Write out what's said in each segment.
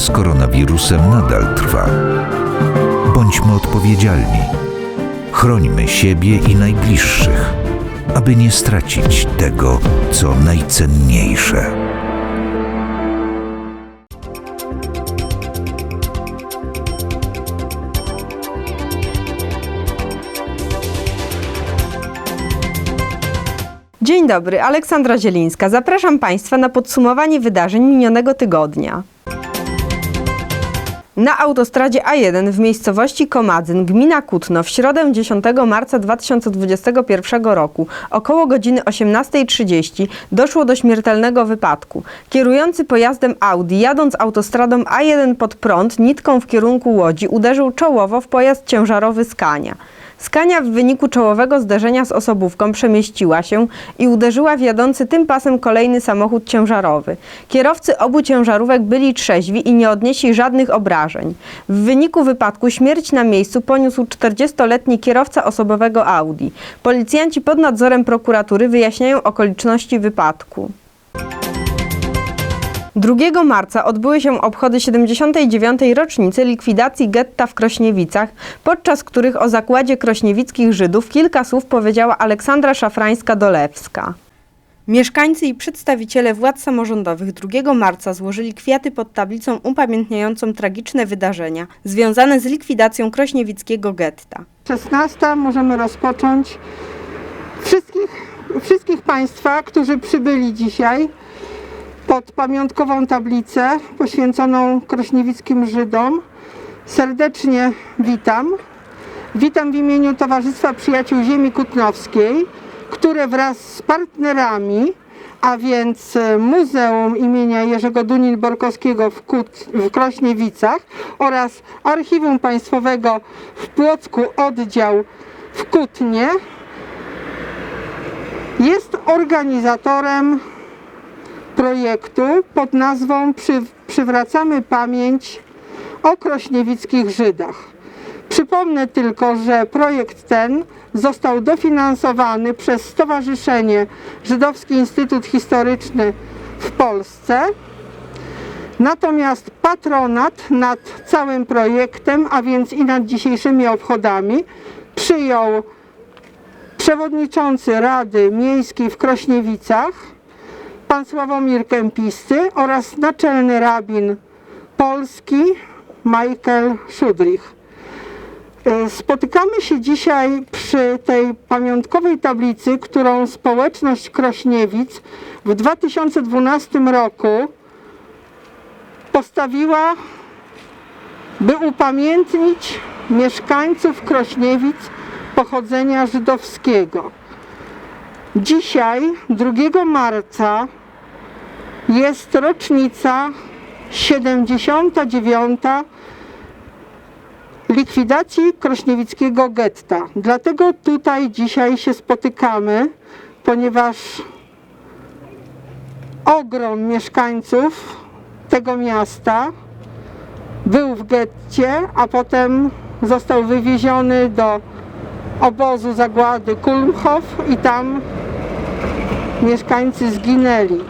Z koronawirusem nadal trwa. Bądźmy odpowiedzialni. Chrońmy siebie i najbliższych, aby nie stracić tego, co najcenniejsze. Dzień dobry, Aleksandra Zielińska. Zapraszam Państwa na podsumowanie wydarzeń minionego tygodnia. Na autostradzie A1 w miejscowości Komadzyn, gmina Kutno, w środę 10 marca 2021 roku około godziny 18.30 doszło do śmiertelnego wypadku. Kierujący pojazdem Audi, jadąc autostradą A1 pod prąd nitką w kierunku Łodzi, uderzył czołowo w pojazd ciężarowy Skania. Skania w wyniku czołowego zderzenia z osobówką przemieściła się i uderzyła w jadący tym pasem kolejny samochód ciężarowy. Kierowcy obu ciężarówek byli trzeźwi i nie odnieśli żadnych obrażeń. W wyniku wypadku śmierć na miejscu poniósł 40-letni kierowca osobowego Audi. Policjanci pod nadzorem prokuratury wyjaśniają okoliczności wypadku. 2 marca odbyły się obchody 79. rocznicy likwidacji getta w Krośniewicach, podczas których o zakładzie krośniewickich Żydów kilka słów powiedziała Aleksandra Szafrańska-Dolewska. Mieszkańcy i przedstawiciele władz samorządowych 2 marca złożyli kwiaty pod tablicą upamiętniającą tragiczne wydarzenia związane z likwidacją krośniewickiego getta. 16 możemy rozpocząć. Wszystkich, wszystkich Państwa, którzy przybyli dzisiaj pod pamiątkową tablicę poświęconą krośniewickim Żydom, serdecznie witam. Witam w imieniu Towarzystwa Przyjaciół Ziemi Kutnowskiej, które wraz z partnerami, a więc e, Muzeum imienia Jerzego Dunin-Borkowskiego w, w Krośniewicach oraz Archiwum Państwowego w Płocku oddział w Kutnie jest organizatorem projektu pod nazwą Przy, Przywracamy pamięć o krośniewickich Żydach. Przypomnę tylko, że projekt ten został dofinansowany przez Stowarzyszenie Żydowski Instytut Historyczny w Polsce. Natomiast patronat nad całym projektem, a więc i nad dzisiejszymi obchodami, przyjął przewodniczący Rady Miejskiej w Krośniewicach, pan Sławomir Kępisty oraz naczelny rabin Polski Michael Szudrich. E, Spotykamy się dzisiaj przy tej pamiątkowej tablicy, którą społeczność Krośniewic w 2012 roku postawiła, by upamiętnić mieszkańców Krośniewic pochodzenia żydowskiego. Dzisiaj, 2 marca, jest rocznica 79 likwidacji krośniewickiego getta. Dlatego tutaj dzisiaj się spotykamy, ponieważ ogrom mieszkańców tego miasta był w getcie, a potem został wywieziony do obozu zagłady Kulmhof i tam mieszkańcy zginęli.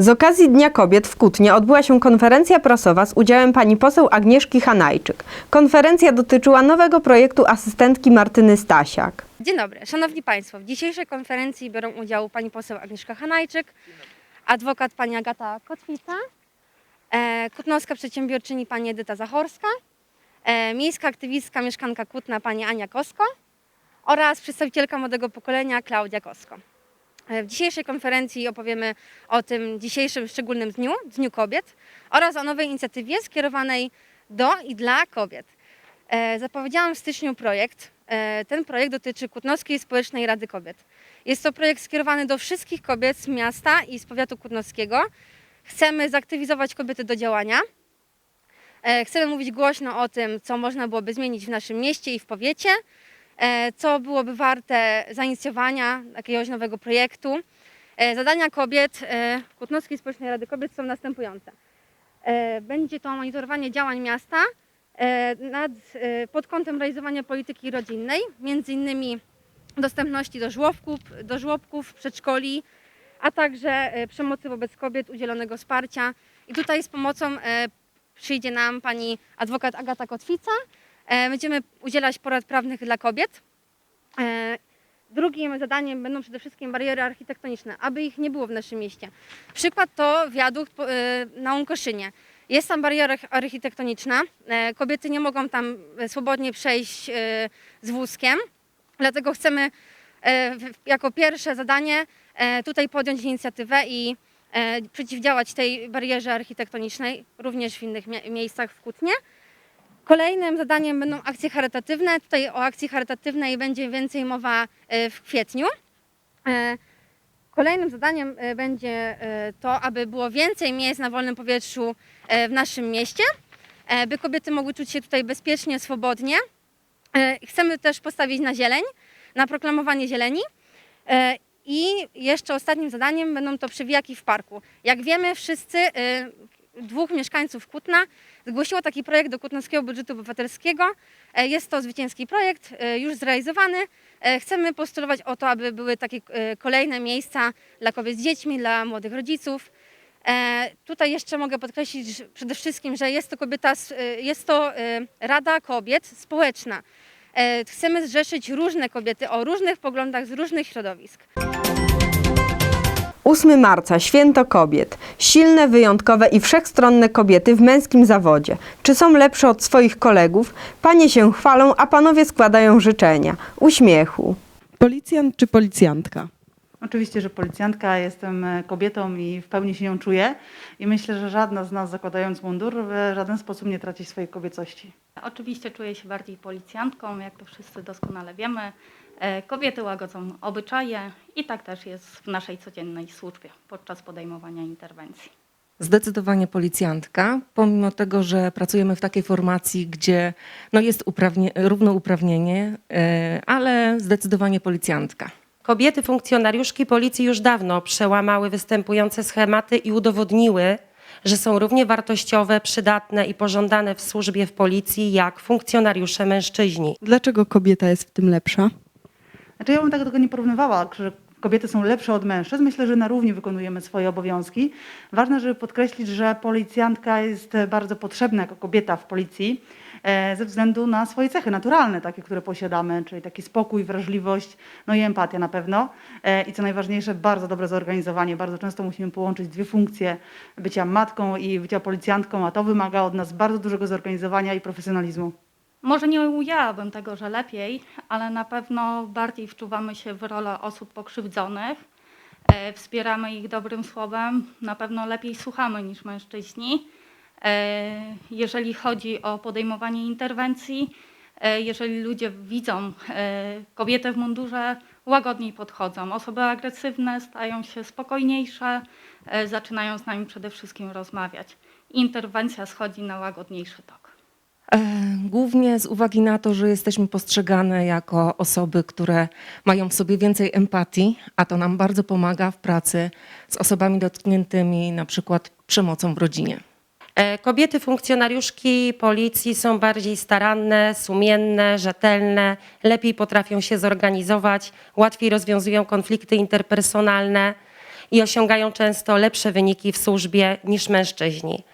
Z okazji Dnia Kobiet w Kutnie odbyła się konferencja prasowa z udziałem pani poseł Agnieszki Hanajczyk. Konferencja dotyczyła nowego projektu asystentki Martyny Stasiak. Dzień dobry, Szanowni Państwo. W dzisiejszej konferencji biorą udział pani poseł Agnieszka Hanajczyk, adwokat pani Agata Kotwica, e, kutnowska przedsiębiorczyni pani Edyta Zachorska, e, miejska aktywistka, mieszkanka Kutna pani Ania Kosko oraz przedstawicielka młodego pokolenia Klaudia Kosko. E, W dzisiejszej konferencji opowiemy o tym dzisiejszym szczególnym dniu, Dniu Kobiet oraz o nowej inicjatywie skierowanej do i dla kobiet. E, Zapowiedziałam w styczniu projekt. E, Ten projekt dotyczy Kutnowskiej Społecznej Rady Kobiet. Jest to projekt skierowany do wszystkich kobiet z miasta i z powiatu kutnowskiego. Chcemy zaktywizować kobiety do działania. Chcemy mówić głośno o tym, co można byłoby zmienić w naszym mieście i w powiecie, co byłoby warte zainicjowania jakiegoś nowego projektu. E, Zadania kobiet e, Kutnowskiej Społecznej Rady Kobiet są następujące. E, Będzie to monitorowanie działań miasta e, nad, e, pod kątem realizowania polityki rodzinnej, między innymi dostępności do żłobków, do żłobków przedszkoli, a także e, przemocy wobec kobiet, udzielonego wsparcia. I tutaj z pomocą e, przyjdzie nam pani adwokat Agata Kotwica. E, Będziemy udzielać porad prawnych dla kobiet. E, Drugim zadaniem będą przede wszystkim bariery architektoniczne, aby ich nie było w naszym mieście. Przykład to wiadukt e, na Łąkoszynie. Jest tam bariera arch- architektoniczna. Kobiety nie mogą tam swobodnie przejść z wózkiem, dlatego chcemy jako pierwsze zadanie tutaj podjąć inicjatywę i przeciwdziałać tej barierze architektonicznej, również w innych mie- miejscach w Kutnie. Kolejnym zadaniem będą akcje charytatywne. Tutaj o akcji charytatywnej będzie więcej mowa e, w kwietniu. E, Kolejnym zadaniem e, będzie to, aby było więcej miejsc na wolnym powietrzu w naszym mieście, by kobiety mogły czuć się tutaj bezpiecznie, swobodnie. Chcemy też postawić na zieleń, na proklamowanie zieleni. I jeszcze ostatnim zadaniem będą to przewijaki w parku. Jak wiemy, wszyscy dwóch mieszkańców Kutna zgłosiło taki projekt do Kutnowskiego Budżetu Obywatelskiego. E, Jest to zwycięski projekt, e, już zrealizowany. E, Chcemy postulować o to, aby były takie kolejne miejsca dla kobiet z dziećmi, dla młodych rodziców. Tutaj jeszcze mogę podkreślić przede wszystkim, że jest to kobieta, jest to Rada Kobiet Społeczna. Chcemy zrzeszyć różne kobiety o różnych poglądach z różnych środowisk. 8 marca, Święto Kobiet. Silne, wyjątkowe i wszechstronne kobiety w męskim zawodzie. Czy są lepsze od swoich kolegów? Panie się chwalą, a panowie składają życzenia. Uśmiechu. Policjant czy policjantka? Oczywiście, że policjantka, jestem e, kobietą i w pełni się nią czuję. I myślę, że żadna z nas zakładając mundur w żaden sposób nie traci swojej kobiecości. Oczywiście czuję się bardziej policjantką, jak to wszyscy doskonale wiemy. E, Kobiety łagodzą obyczaje i tak też jest w naszej codziennej służbie podczas podejmowania interwencji. Zdecydowanie policjantka, pomimo tego, że pracujemy w takiej formacji, gdzie no jest uprawnie, równouprawnienie, e, ale zdecydowanie policjantka. Kobiety funkcjonariuszki policji już dawno przełamały występujące schematy i udowodniły, że są równie wartościowe, przydatne i pożądane w służbie w policji jak funkcjonariusze mężczyźni. Dlaczego kobieta jest w tym lepsza? Znaczy ja bym tak tego nie porównywała, że kobiety są lepsze od mężczyzn. Myślę, że na równi wykonujemy swoje obowiązki. Ważne, żeby podkreślić, że policjantka jest bardzo potrzebna jako kobieta w policji ze względu na swoje cechy naturalne, takie, które posiadamy, czyli taki spokój, wrażliwość, no i empatia na pewno. E, I co najważniejsze, bardzo dobre zorganizowanie. Bardzo często musimy połączyć dwie funkcje bycia matką i bycia policjantką, a to wymaga od nas bardzo dużego zorganizowania i profesjonalizmu. Może nie ujęłabym tego, że lepiej, ale na pewno bardziej wczuwamy się w rolę osób pokrzywdzonych, e, wspieramy ich dobrym słowem, na pewno lepiej słuchamy niż mężczyźni. E, Jeżeli chodzi o podejmowanie interwencji, e, jeżeli ludzie widzą e, kobietę w mundurze, łagodniej podchodzą. Osoby agresywne stają się spokojniejsze, zaczynają z nami przede wszystkim rozmawiać. Interwencja schodzi na łagodniejszy tok. Głównie z uwagi na to, że jesteśmy postrzegane jako osoby, które mają w sobie więcej empatii, a to nam bardzo pomaga w pracy z osobami dotkniętymi na przykład przemocą w rodzinie. E, Kobiety funkcjonariuszki policji są bardziej staranne, sumienne, rzetelne, lepiej potrafią się zorganizować, łatwiej rozwiązują konflikty interpersonalne i osiągają często lepsze wyniki w służbie niż mężczyźni.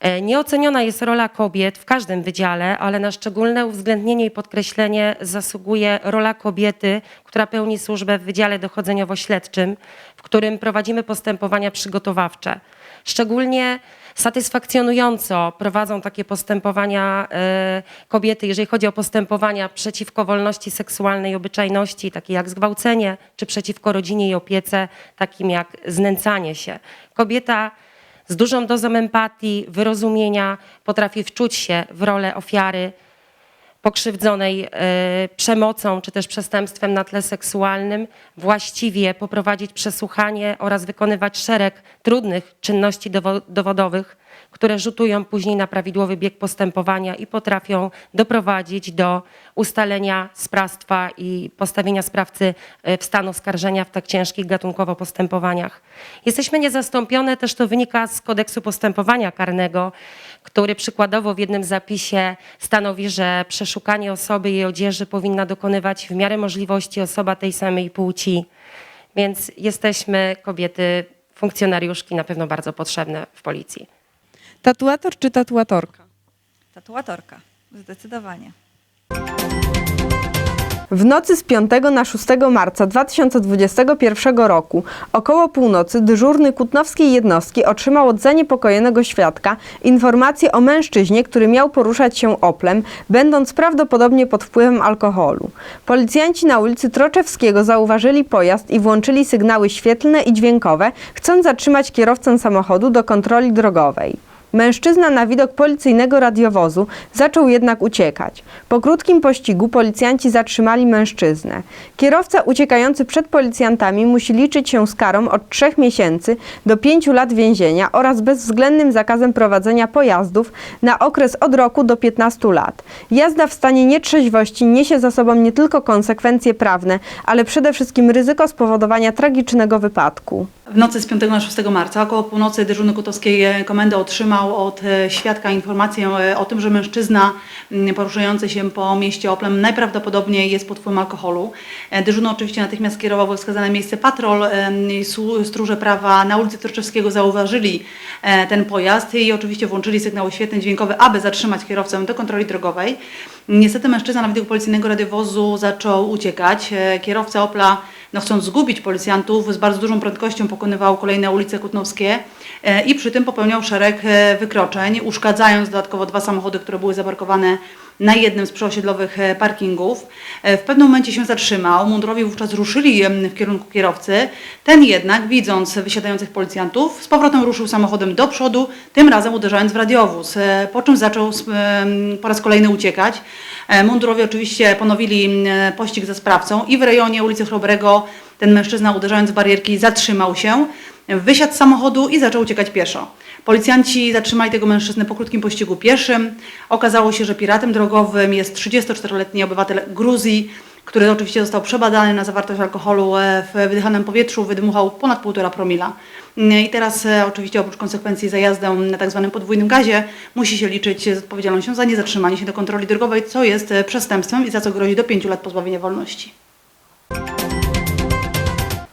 E, Nieoceniona jest rola kobiet w każdym wydziale, ale na szczególne uwzględnienie i podkreślenie zasługuje rola kobiety, która pełni służbę w Wydziale Dochodzeniowo-Śledczym, w którym prowadzimy postępowania przygotowawcze. Szczególnie satysfakcjonująco prowadzą takie postępowania e, kobiety, jeżeli chodzi o postępowania przeciwko wolności seksualnej obyczajności, takie jak zgwałcenie, czy przeciwko rodzinie i opiece, takim jak znęcanie się. Kobieta z dużą dozą empatii, wyrozumienia potrafi wczuć się w rolę ofiary pokrzywdzonej e, przemocą czy też przestępstwem na tle seksualnym, właściwie poprowadzić przesłuchanie oraz wykonywać szereg trudnych czynności dowo- dowodowych, które rzutują później na prawidłowy bieg postępowania i potrafią doprowadzić do ustalenia sprawstwa i postawienia sprawcy e, w stan oskarżenia w tak ciężkich gatunkowo postępowaniach. Jesteśmy niezastąpione, też to wynika z kodeksu postępowania karnego, który przykładowo w jednym zapisie stanowi, że przeszukanie osoby i jej odzieży powinna dokonywać w miarę możliwości osoba tej samej płci. Więc jesteśmy kobiety, funkcjonariuszki na pewno bardzo potrzebne w policji. Tatuator czy tatuatorka? Tatuatorka, zdecydowanie. W nocy z 5 na 6 marca 2021 roku około północy dyżurny kutnowskiej jednostki otrzymał od zaniepokojonego świadka informację o mężczyźnie, który miał poruszać się oplem, będąc prawdopodobnie pod wpływem alkoholu. Policjanci na ulicy Troczewskiego zauważyli pojazd i włączyli sygnały świetlne i dźwiękowe, chcąc zatrzymać kierowcę samochodu do kontroli drogowej. Mężczyzna na widok policyjnego radiowozu zaczął jednak uciekać. Po krótkim pościgu policjanci zatrzymali mężczyznę. Kierowca uciekający przed policjantami musi liczyć się z karą od 3 miesięcy do 5 lat więzienia oraz bezwzględnym zakazem prowadzenia pojazdów na okres od roku do 15 lat. Jazda w stanie nietrzeźwości niesie za sobą nie tylko konsekwencje prawne, ale przede wszystkim ryzyko spowodowania tragicznego wypadku. W nocy z 5 na 6 marca około północy dyżurny Kutowskiej e, Komendy otrzymał od e, świadka informację e, o tym, że mężczyzna poruszający się po mieście Oplem najprawdopodobniej jest pod wpływem alkoholu. Dyżurny oczywiście natychmiast skierował we wskazane miejsce patrol. Stróże prawa na ulicy Troczewskiego zauważyli ten pojazd i oczywiście włączyli sygnały świetne dźwiękowe, aby zatrzymać kierowcę do kontroli drogowej. Niestety mężczyzna na widoku policyjnego radiowozu zaczął uciekać. Kierowca Opla no chcąc zgubić policjantów, z bardzo dużą prędkością pokonywał kolejne ulice Kutnowskie e, i przy tym popełniał szereg e, wykroczeń, uszkadzając dodatkowo dwa samochody, które były zaparkowane na jednym z przyosiedlowych e, parkingów. E, W pewnym momencie się zatrzymał, mundurowi wówczas ruszyli w kierunku kierowcy. Ten jednak, widząc wysiadających policjantów, z powrotem ruszył samochodem do przodu, tym razem uderzając w radiowóz, e, po czym zaczął po raz kolejny uciekać. E, Mundurowi oczywiście ponowili pościg za sprawcą i w rejonie ulicy Chrobrego ten mężczyzna uderzając w barierki zatrzymał się, wysiadł z samochodu i zaczął uciekać pieszo. Policjanci zatrzymali tego mężczyznę po krótkim pościgu pieszym. Okazało się, że piratem drogowym jest 34-letni obywatel Gruzji, który oczywiście został przebadany na zawartość alkoholu e, w wydychanym powietrzu, wydmuchał ponad 1,5 promila. Mm, I teraz e, oczywiście oprócz konsekwencji za jazdę na tak zwanym podwójnym gazie musi się liczyć z odpowiedzialnością za niezatrzymanie się do kontroli drogowej, co jest e, przestępstwem i za co grozi do 5 lat pozbawienia wolności.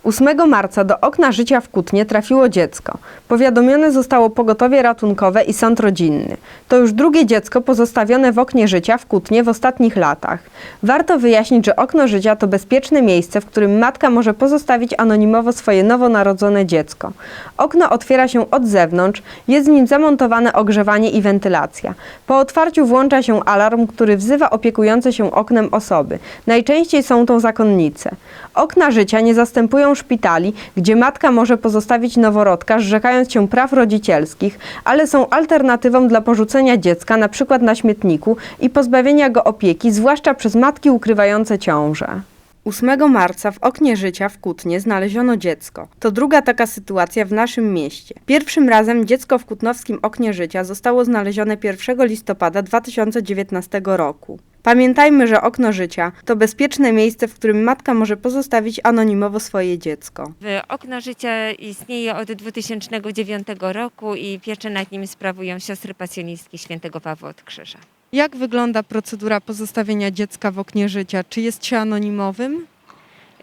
8 marca do okna życia w Kutnie trafiło dziecko. Powiadomione zostało pogotowie ratunkowe i sąd rodzinny. To już drugie dziecko pozostawione w oknie życia w Kutnie w ostatnich latach. Warto wyjaśnić, że okno życia to bezpieczne miejsce, w którym matka może pozostawić anonimowo swoje nowonarodzone dziecko. Okno otwiera się od zewnątrz, jest w nim zamontowane ogrzewanie i wentylacja. Po otwarciu włącza się alarm, który wzywa opiekujące się oknem osoby. Najczęściej są to zakonnice. Okna życia nie zastępują szpitali, gdzie matka może pozostawić noworodka, zrzekając się praw rodzicielskich, ale są alternatywą dla porzucenia dziecka, na przykład na śmietniku i pozbawienia go opieki, zwłaszcza przez matki ukrywające ciążę. 8 marca w oknie życia w Kutnie znaleziono dziecko. To druga taka sytuacja w naszym mieście. Pierwszym razem dziecko w kutnowskim oknie życia zostało znalezione 1 listopada 2019 roku. Pamiętajmy, że okno życia to bezpieczne miejsce, w którym matka może pozostawić anonimowo swoje dziecko. Okno Życia istnieje od 2009 roku i pieczę nad nim sprawują siostry pasjonistki świętego Pawła od Krzyża. Jak wygląda procedura pozostawienia dziecka w oknie życia? Czy jest się anonimowym?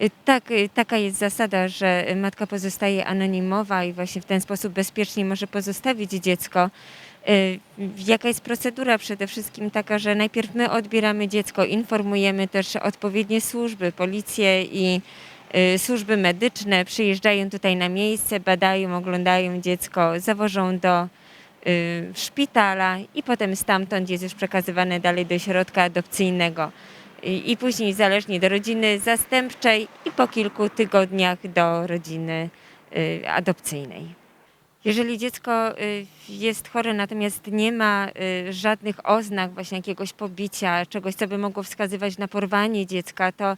Y, Tak, y, taka jest zasada, że matka pozostaje anonimowa i właśnie w ten sposób bezpiecznie może pozostawić dziecko. Y, Jaka jest procedura? Przede wszystkim taka, że najpierw my odbieramy dziecko, informujemy też odpowiednie służby, policję i służby medyczne, przyjeżdżają tutaj na miejsce, badają, oglądają dziecko, zawożą do szpitala i potem stamtąd jest już przekazywane dalej do środka adopcyjnego. I, I później zależnie do rodziny zastępczej i po kilku tygodniach do rodziny y, adopcyjnej. Jeżeli dziecko y, jest chore, natomiast nie ma y, żadnych oznak właśnie jakiegoś pobicia, czegoś, co by mogło wskazywać na porwanie dziecka, to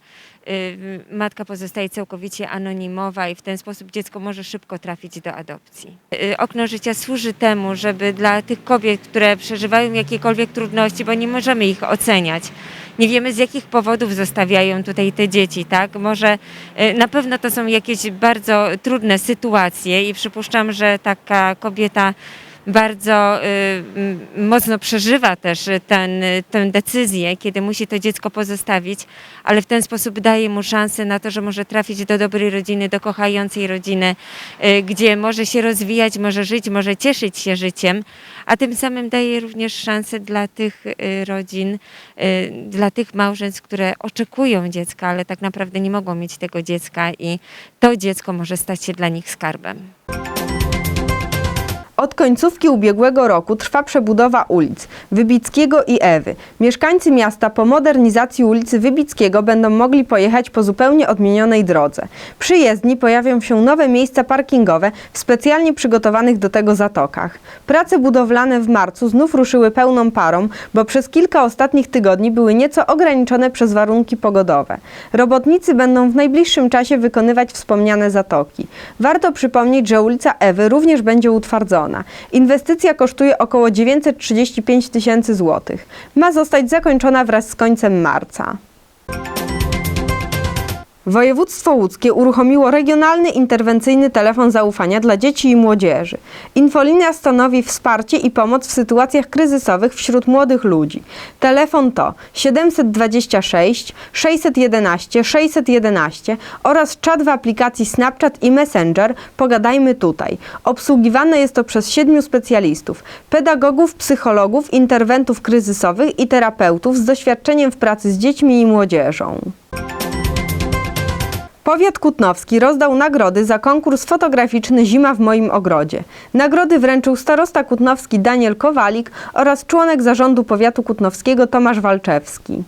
y, matka pozostaje całkowicie anonimowa i w ten sposób dziecko może szybko trafić do adopcji. Okno życia służy temu, żeby dla tych kobiet, które przeżywają jakiekolwiek trudności, bo nie możemy ich oceniać, nie wiemy z jakich powodów zostawiają tutaj te dzieci, tak? Może y, na pewno to są jakieś bardzo trudne sytuacje i przypuszczam, że taka kobieta bardzo y, mocno przeżywa też ten, tę decyzję, kiedy musi to dziecko pozostawić, ale w ten sposób daje mu szansę na to, że może trafić do dobrej rodziny, do kochającej rodziny, y, gdzie może się rozwijać, może żyć, może cieszyć się życiem, a tym samym daje również szansę dla tych y, rodzin, dla tych małżeństw, które oczekują dziecka, ale tak naprawdę nie mogą mieć tego dziecka i to dziecko może stać się dla nich skarbem. Od końcówki ubiegłego roku trwa przebudowa ulic Wybickiego i Ewy. Mieszkańcy miasta po modernizacji ulicy Wybickiego będą mogli pojechać po zupełnie odmienionej drodze. Przy jezdni pojawią się nowe miejsca parkingowe w specjalnie przygotowanych do tego zatokach. Prace budowlane w marcu znów ruszyły pełną parą, bo przez kilka ostatnich tygodni były nieco ograniczone przez warunki pogodowe. Robotnicy będą w najbliższym czasie wykonywać wspomniane zatoki. Warto przypomnieć, że ulica Ewy również będzie utwardzona. Inwestycja kosztuje około 935 tysięcy złotych. Ma zostać zakończona wraz z końcem marca. Województwo łódzkie uruchomiło regionalny interwencyjny telefon zaufania dla dzieci i młodzieży. Infolinia stanowi wsparcie i pomoc w sytuacjach kryzysowych wśród młodych ludzi. Telefon to 726 611 611 oraz czat w aplikacji Snapchat i Messenger Pogadajmy tutaj. Obsługiwane jest to przez siedmiu specjalistów: pedagogów, psychologów, interwentów kryzysowych i terapeutów z doświadczeniem w pracy z dziećmi i młodzieżą. Powiat Kutnowski rozdał nagrody za konkurs fotograficzny Zima w moim ogrodzie. Nagrody wręczył starosta kutnowski Daniel Kowalik oraz członek zarządu powiatu kutnowskiego Tomasz Walczewski.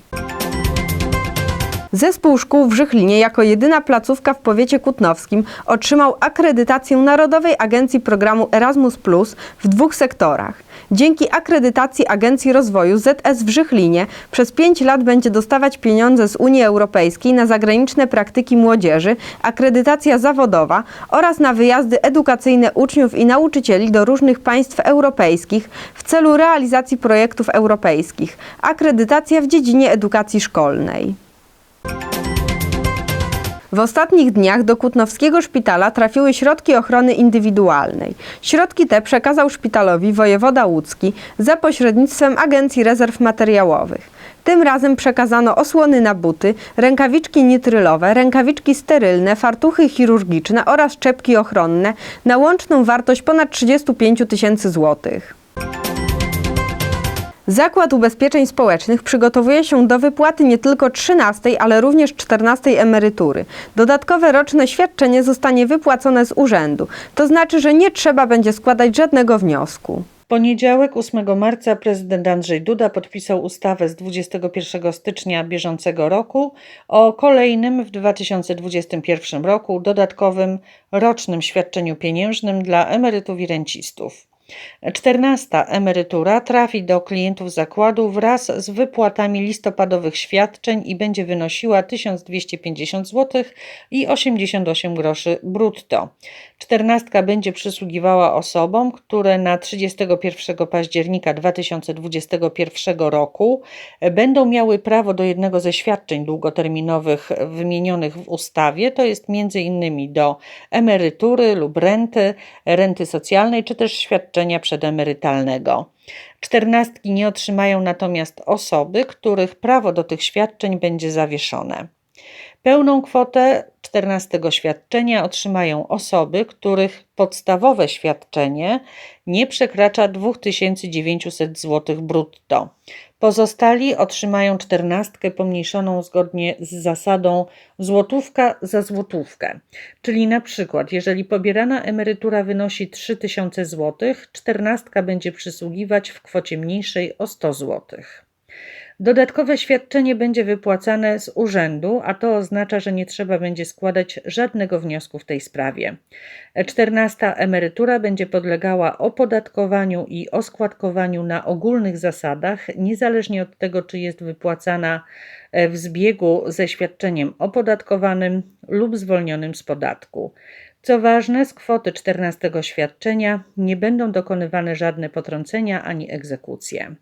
Zespół szkół w Żychlinie jako jedyna placówka w powiecie kutnowskim otrzymał akredytację Narodowej Agencji Programu Erasmus Plus w dwóch sektorach. Dzięki akredytacji Agencji Rozwoju ZS w Żychlinie przez 5 lat będzie dostawać pieniądze z Unii Europejskiej na zagraniczne praktyki młodzieży, akredytacja zawodowa oraz na wyjazdy edukacyjne uczniów i nauczycieli do różnych państw europejskich w celu realizacji projektów europejskich. Akredytacja w dziedzinie edukacji szkolnej. W ostatnich dniach do Kutnowskiego Szpitala trafiły środki ochrony indywidualnej. Środki te przekazał szpitalowi wojewoda łódzki za pośrednictwem Agencji Rezerw Materiałowych. Tym razem przekazano osłony na buty, rękawiczki nitrylowe, rękawiczki sterylne, fartuchy chirurgiczne oraz czepki ochronne na łączną wartość ponad 35 tysięcy złotych. Zakład Ubezpieczeń Społecznych przygotowuje się do wypłaty nie tylko 13, ale również 14 emerytury. Dodatkowe roczne świadczenie zostanie wypłacone z urzędu. To znaczy, że nie trzeba będzie składać żadnego wniosku. Poniedziałek 8 marca prezydent Andrzej Duda podpisał ustawę z 21 stycznia bieżącego roku o kolejnym w 2021 roku dodatkowym rocznym świadczeniu pieniężnym dla emerytów i rencistów. Czternasta emerytura trafi do klientów zakładu wraz z wypłatami listopadowych świadczeń i będzie wynosiła 1250 zł i 88 groszy brutto. Czternastka będzie przysługiwała osobom, które na 31 października 2021 roku będą miały prawo do jednego ze świadczeń długoterminowych wymienionych w ustawie, to jest innymi do emerytury lub renty, renty socjalnej czy też świadczenia przedemerytalnego. Czternastki nie otrzymają natomiast osoby, których prawo do tych świadczeń będzie zawieszone. Pełną kwotę 14 świadczenia otrzymają osoby, których podstawowe świadczenie nie przekracza 2900 zł brutto. Pozostali otrzymają czternastkę pomniejszoną zgodnie z zasadą złotówka za złotówkę. Czyli na przykład, jeżeli pobierana emerytura wynosi 3000 zł, czternastka będzie przysługiwać w kwocie mniejszej o 100 złotych. Dodatkowe świadczenie będzie wypłacane z urzędu, a to oznacza, że nie trzeba będzie składać żadnego wniosku w tej sprawie. Czternasta emerytura będzie podlegała opodatkowaniu i oskładkowaniu na ogólnych zasadach, niezależnie od tego, czy jest wypłacana w zbiegu ze świadczeniem opodatkowanym lub zwolnionym z podatku. Co ważne, z kwoty 14 świadczenia nie będą dokonywane żadne potrącenia ani egzekucje.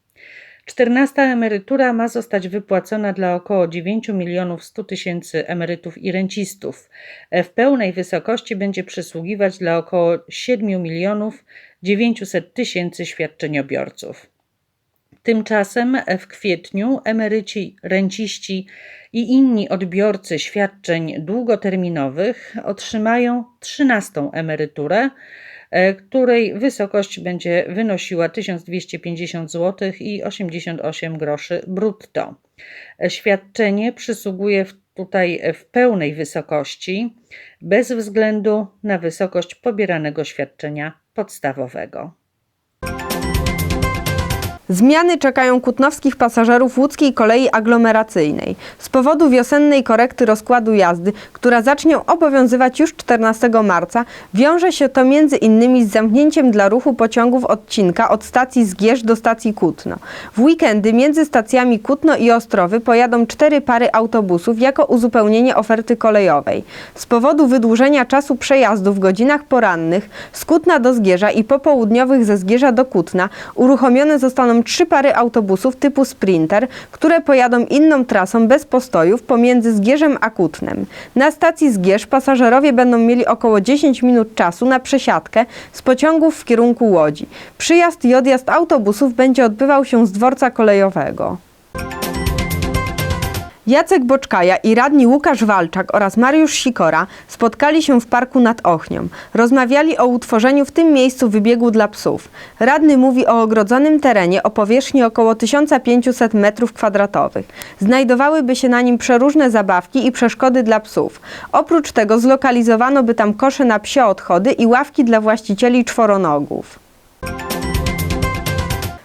Czternasta emerytura ma zostać wypłacona dla około 9 milionów 100 tysięcy emerytów i rencistów. W pełnej wysokości będzie przysługiwać dla około 7 milionów 900 tysięcy świadczeniobiorców. Tymczasem w kwietniu emeryci, renciści i inni odbiorcy świadczeń długoterminowych otrzymają 13 emeryturę, e, której wysokość będzie wynosiła 1250 zł i 88 groszy brutto. Świadczenie przysługuje tutaj w pełnej wysokości, bez względu na wysokość pobieranego świadczenia podstawowego. Zmiany czekają kutnowskich pasażerów łódzkiej kolei aglomeracyjnej. Z powodu wiosennej korekty rozkładu jazdy, która zacznie obowiązywać już 14 marca, wiąże się to między innymi z zamknięciem dla ruchu pociągów odcinka od stacji Zgierz do stacji Kutno. W weekendy między stacjami Kutno i Ostrowy pojadą cztery pary autobusów jako uzupełnienie oferty kolejowej. Z powodu wydłużenia czasu przejazdu w godzinach porannych z Kutna do Zgierza i popołudniowych ze Zgierza do Kutna uruchomione zostaną trzy pary autobusów typu Sprinter, które pojadą inną trasą bez postojów pomiędzy Zgierzem a Kutnem. Na stacji Zgierz pasażerowie będą mieli około 10 minut czasu na przesiadkę z pociągów w kierunku Łodzi. Przyjazd i odjazd autobusów będzie odbywał się z dworca kolejowego. Jacek Boczkaja i radni Łukasz Walczak oraz Mariusz Sikora spotkali się w parku nad Ochnią. Rozmawiali o utworzeniu w tym miejscu wybiegu dla psów. Radny mówi o ogrodzonym terenie o powierzchni około 1500 m2. Znajdowałyby się na nim przeróżne zabawki i przeszkody dla psów. Oprócz tego zlokalizowano by tam kosze na psie odchody i ławki dla właścicieli czworonogów.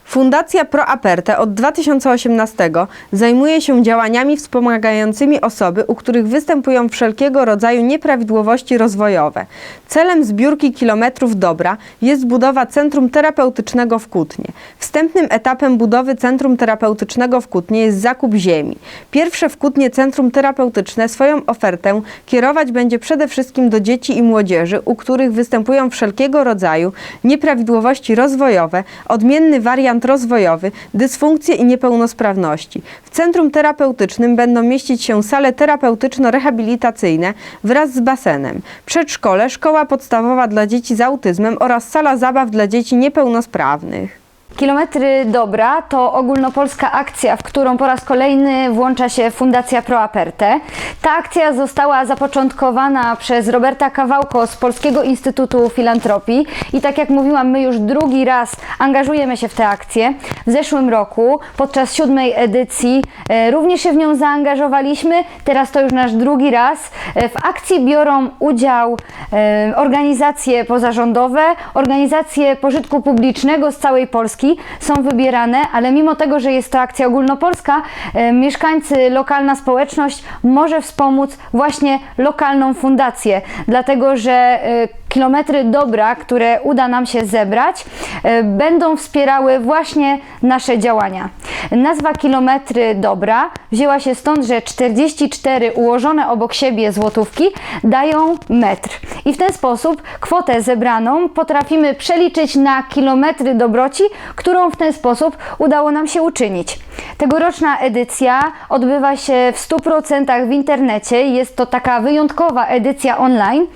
Fundacja Pro Aperte od 2018 zajmuje się działaniami wspomagającymi osoby, u których występują wszelkiego rodzaju nieprawidłowości rozwojowe. Celem zbiórki kilometrów dobra jest budowa Centrum Terapeutycznego w Kutnie. Wstępnym etapem budowy Centrum Terapeutycznego w Kutnie jest zakup ziemi. Pierwsze w Kutnie Centrum Terapeutyczne swoją ofertę kierować będzie przede wszystkim do dzieci i młodzieży, u których występują wszelkiego rodzaju nieprawidłowości rozwojowe, odmienny wariant rozwojowy, dysfunkcje i niepełnosprawności. W centrum terapeutycznym będą mieścić się sale terapeutyczno-rehabilitacyjne wraz z basenem, przedszkole, szkoła podstawowa dla dzieci z autyzmem oraz sala zabaw dla dzieci niepełnosprawnych. Kilometry Dobra to ogólnopolska akcja, w którą po raz kolejny włącza się Fundacja Pro Aperte. Ta akcja została zapoczątkowana przez Roberta Kawałko z Polskiego Instytutu Filantropii i tak jak mówiłam, my już drugi raz angażujemy się w tę akcję. W zeszłym roku, podczas siódmej edycji, e, również się w nią zaangażowaliśmy. Teraz to już nasz drugi raz. E, W akcji biorą udział e, organizacje pozarządowe, organizacje pożytku publicznego z całej Polski są wybierane, ale mimo tego, że jest to akcja ogólnopolska, e, mieszkańcy, lokalna społeczność może wspomóc właśnie lokalną fundację, dlatego że e, kilometry dobra, które uda nam się zebrać, e, będą wspierały właśnie nasze działania. Nazwa kilometry dobra wzięła się stąd, że 44 ułożone obok siebie złotówki dają metr. I w ten sposób kwotę zebraną potrafimy przeliczyć na kilometry dobroci, którą w ten sposób udało nam się uczynić. Tegoroczna edycja odbywa się w 100% w internecie. Jest to taka wyjątkowa edycja online,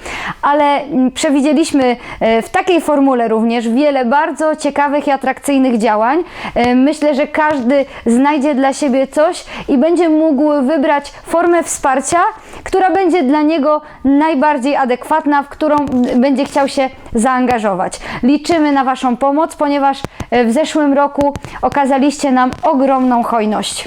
ale mm, przewidzieliśmy e, w takiej formule również wiele bardzo ciekawych i atrakcyjnych działań. E, Myślę, że każdy znajdzie dla siebie coś i będzie mógł wybrać formę wsparcia, która będzie dla niego najbardziej adekwatna, w którą będzie chciał się zaangażować. Liczymy na Waszą pomoc, ponieważ e, w zeszłym roku okazaliście nam ogromną hojność.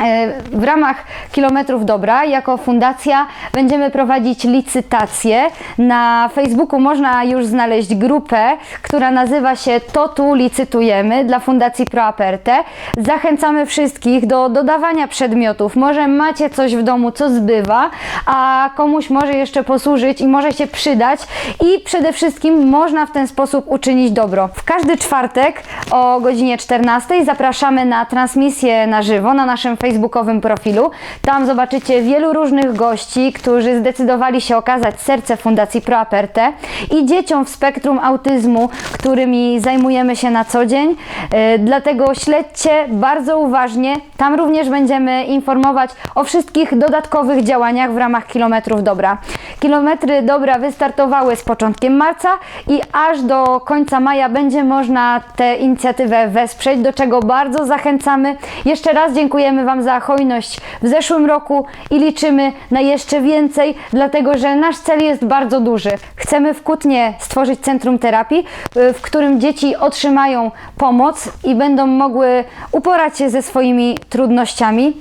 E, W ramach Kilometrów Dobra jako fundacja będziemy prowadzić licytację. Na Facebooku można już znaleźć grupę, która nazywa się To tu licytujemy dla Fundacji Pro Aperte. Zachęcamy wszystkich do dodawania przedmiotów. Może macie coś w domu, co zbywa, a komuś może jeszcze posłużyć i może się przydać i przede wszystkim można w ten sposób uczynić dobro. W każdy czwartek o godzinie 14 zapraszamy na transmisję na żywo na naszym Facebooku facebookowym profilu. Tam zobaczycie wielu różnych gości, którzy zdecydowali się okazać serce Fundacji ProAperte i dzieciom w spektrum autyzmu, którymi zajmujemy się na co dzień. E, Dlatego śledźcie bardzo uważnie. Tam również będziemy informować o wszystkich dodatkowych działaniach w ramach Kilometrów Dobra. Kilometry Dobra wystartowały z początkiem marca i aż do końca maja będzie można tę inicjatywę wesprzeć, do czego bardzo zachęcamy. Jeszcze raz dziękujemy Wam za hojność w zeszłym roku i liczymy na jeszcze więcej, dlatego że nasz cel jest bardzo duży. Chcemy w Kutnie stworzyć centrum terapii, y, w którym dzieci otrzymają pomoc i będą mogły uporać się ze swoimi trudnościami.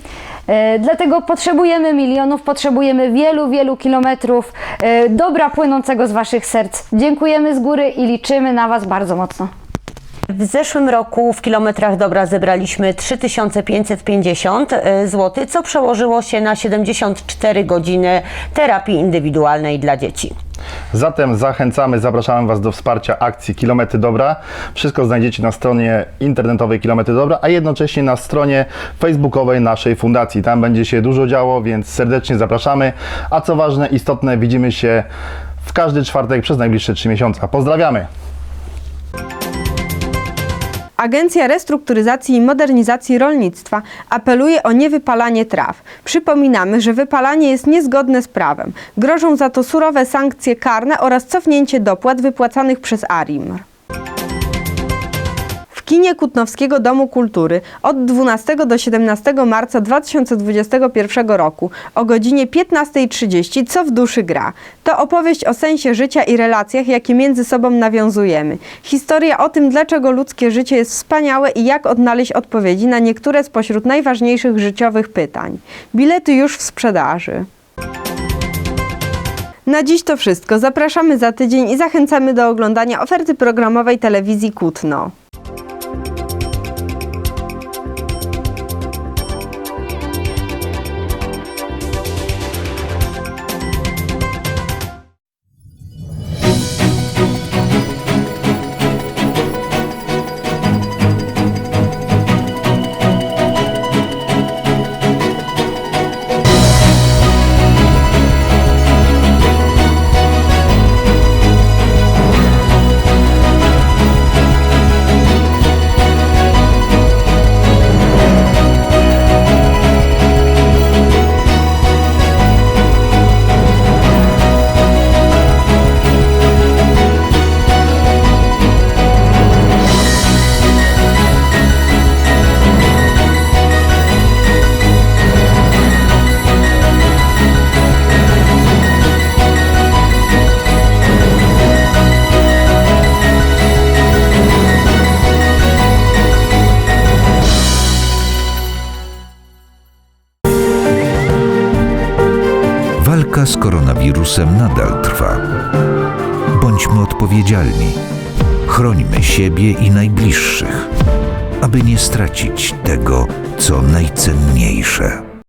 E, Dlatego potrzebujemy milionów, potrzebujemy wielu, wielu kilometrów e, dobra płynącego z Waszych serc. Dziękujemy z góry i liczymy na Was bardzo mocno. W zeszłym roku w kilometrach dobra zebraliśmy 3550 zł, co przełożyło się na 74 godziny terapii indywidualnej dla dzieci. Zatem zachęcamy, zapraszamy Was do wsparcia akcji Kilometry Dobra. Wszystko znajdziecie na stronie internetowej Kilometry Dobra, a jednocześnie na stronie facebookowej naszej fundacji. Tam będzie się dużo działo, więc serdecznie zapraszamy. A co ważne, istotne, widzimy się w każdy czwartek przez najbliższe 3 miesiące. Pozdrawiamy! Agencja Restrukturyzacji i Modernizacji Rolnictwa apeluje o niewypalanie traw. Przypominamy, że wypalanie jest niezgodne z prawem. Grożą za to surowe sankcje karne oraz cofnięcie dopłat wypłacanych przez ARIMR. Kinie Kutnowskiego Domu Kultury od 12 do 17 marca 2021 roku o godzinie 15.30 Co w duszy gra. To opowieść o sensie życia i relacjach, jakie między sobą nawiązujemy. Historia o tym, dlaczego ludzkie życie jest wspaniałe i jak odnaleźć odpowiedzi na niektóre spośród najważniejszych życiowych pytań. Bilety już w sprzedaży. Na dziś to wszystko. Zapraszamy za tydzień i zachęcamy do oglądania oferty programowej telewizji Kutno. Odpowiedzialni. Chrońmy siebie i najbliższych, aby nie stracić tego, co najcenniejsze.